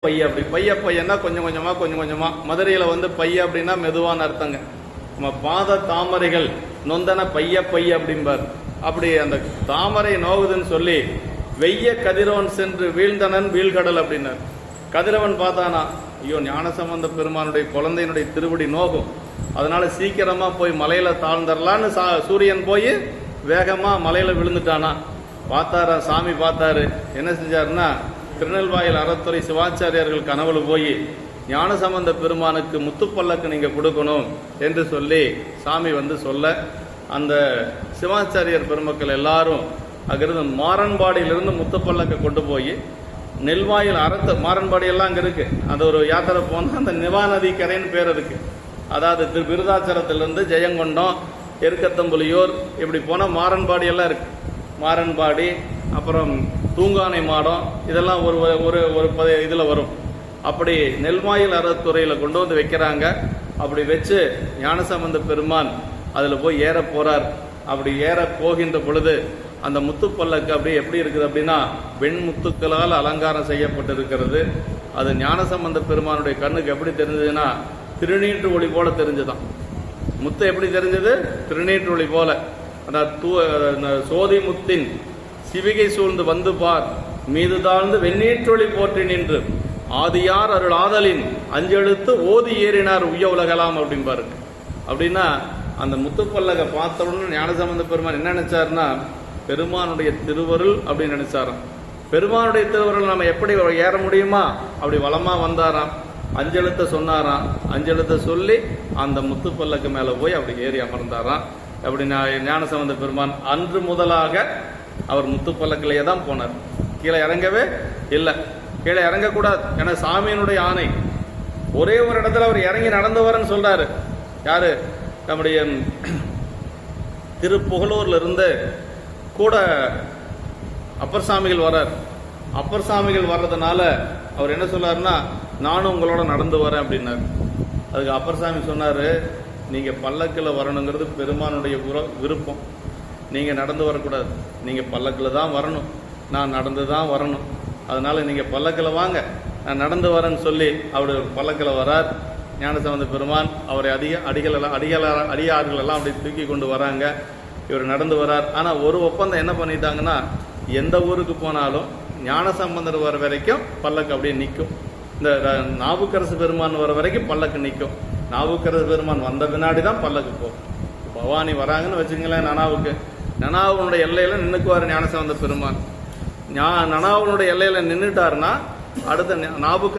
பைய அப்படி. பைய பையன்னா கொஞ்சம் கொஞ்சமா கொஞ்சம் கொஞ்சமா. மதுரையில வந்து பைய அப்படின்னா மெதுவான அர்த்தங்க. நம்ம பாத தாமரைகள் நொந்தன பைய பைய அப்படிம்பார். அப்படி அந்த தாமரை நோகுதுன்னு சொல்லி வெய்ய கதிரவன் சென்று வீழ்ந்தனன் வீழ்கடல் அப்படின்னார். கதிரவன் பார்த்தானா ஐயோ ஞானசம்பந்த பெருமானுடைய குழந்தையினுடைய திருவடி நோகும். அதனால சீக்கிரமா போய் மலையில தாழ்ந்துடலான்னு சா- சூரியன் போய் வேகமா மலையில விழுந்துட்டானா. பார்த்தாரா சாமி பார்த்தாரு. என்ன செஞ்சாருன்னா திருநெல்வாயில் அறத்துறை சிவாச்சாரியர்கள் கனவுல போய் ஞானசம்பந்த பெருமானுக்கு முத்துப்பல்லக்கு நீங்க கொடுக்கணும் என்று சொல்லி சாமி வந்து சொல்ல அந்த சிவாச்சாரியார் பெருமக்கள் எல்லாரும் அங்கிருந்து மாறன்பாடியிலிருந்து முத்துப்பல்லக்கை கொண்டு போய் நெல்வாயில் அறத்த மாறன்பாடியெல்லாம் அங்கே இருக்குது இருக்கு. அது ஒரு யாத்திரை போனால் அந்த நிவா நதி கரைன்னு பேர் இருக்கு. அதாவது திரு விருதாச்சலத்திலிருந்து ஜெயங்கொண்டம் எருக்கத்தம்புலியூர் இப்படி போனால் மாறன்பாடியெல்லாம் இருக்குது இருக்கு. மாறன்பாடி அப்புறம் தூங்கானை மாடம் இதெல்லாம் ஒரு ஒரு ஒரு ப- இதில் வரும். அப்படி நெல்மாயில் அறத்துறையில் கொண்டு வந்து வைக்கிறாங்க. அப்படி வச்சு ஞானசம்பந்த பெருமான் அதில் போய் ஏற போகிறார் அப்படி ஏற போகின்ற பொழுது அந்த முத்துப்பல்லக்கு அப்படி எப்படி இருக்குது அப்படின்னா வெண்முத்துக்களால் அலங்காரம் செய்யப்பட்டிருக்கிறது. அது ஞானசம்பந்த பெருமானுடைய கண்ணுக்கு எப்படி தெரிஞ்சதுன்னா திருநீற்று ஒளி போல தெரிஞ்சுதான். முத்து எப்படி தெரிஞ்சது? திருநீற்று ஒளி போல. தூ- அந்த சோதி முத்தின் சிவிகை சூழ்ந்து வந்து பார். மீது தாழ்ந்து வெண்ணீற்றொளி போற்றி நின்று. ஆதியார் அருள் ஆதலின் அஞ்செழுத்து ஓதி ஏறினார் உய்ய உலகலாம் அப்படிம்பாரு. அப்படின்னா அந்த முத்துப்பல்லக பார்த்தவுடனே ஞானசம்பந்த பெருமான் என்ன நினைச்சாருன்னா பெருமானுடைய திருவருள் அப்படின்னு நினைச்சாராம். பெருமானுடைய திருவருள் நம்ம எப்படி ஏற முடியுமா? அப்படி வளமா வந்தாராம். அஞ்செழுத்த சொன்னாராம். அஞ்செழுத்த சொல்லி அந்த முத்துப்பல்லக்கு மேல போய் அப்படி ஏறி அமர்ந்தாராம். அப்படி ஞானசம்பந்த பெருமான் அன்று முதலாக அவர் முத்துப்பல்லக்கிலேயே தான் போனார். கீழே இறங்கவே இல்லை. கீழே இறங்கக்கூடாது. ஏன்னா சாமியினுடைய ஆணை. ஒரே ஒரு இடத்துல அவர் இறங்கி நடந்து வரேன்னு சொல்றாரு. யாரு? நம்முடைய திருப்புகலூர்ல இருந்து கூட அப்பர் சாமிகள் வர்றார். அப்பர் சாமிகள் வர்றதுனால அவர் என்ன சொல்றாருன்னா நானும் உங்களோட நடந்து வரேன் அப்படின்னாரு. அதுக்கு அப்பர் சாமி சொன்னாரு நீங்க பல்லக்கில் வரணுங்கிறது பெருமானுடைய விருப்பம். நீங்கள் நடந்து வரக்கூடாது. நீங்கள் பல்லக்கில் தான் வரணும். நான் நடந்து தான் வரணும். அதனால் நீங்கள் பல்லக்கில் வாங்க. நான் நடந்து வரேன்னு சொல்லி அவர் பல்லக்கில் வரார். ஞானசம்பந்த பெருமான் அவரை அதிக அடிகளெல்லாம் அடிகள அடியார்கள் எல்லாம் அப்படி தூக்கி கொண்டு வராங்க. இவர் நடந்து வரார். ஆனால் ஒரு ஒப்பந்தம் என்ன பண்ணிட்டாங்கன்னா எந்த ஊருக்கு போனாலும் ஞானசம்பந்தர் வர வரைக்கும் பல்லக்கு அப்படியே நிற்கும் இந்த நாவுக்கரசு பெருமான் வர வரைக்கும் பல்லக்கு நிற்கும் நாவுக்கரசு பெருமான் வந்த பின்னாடி தான் பல்லக்கு போகும். பவானி வராங்கன்னு வச்சுங்களேன் நானாவுக்கு. நனாவனுடைய எல்லையில நின்னுக்குவார் ஞானசம்பந்த பெருமான். ஞா- நனாவுனுடைய எல்லையில நின்றுட்டாருன்னா அடுத்த நாபுக்கு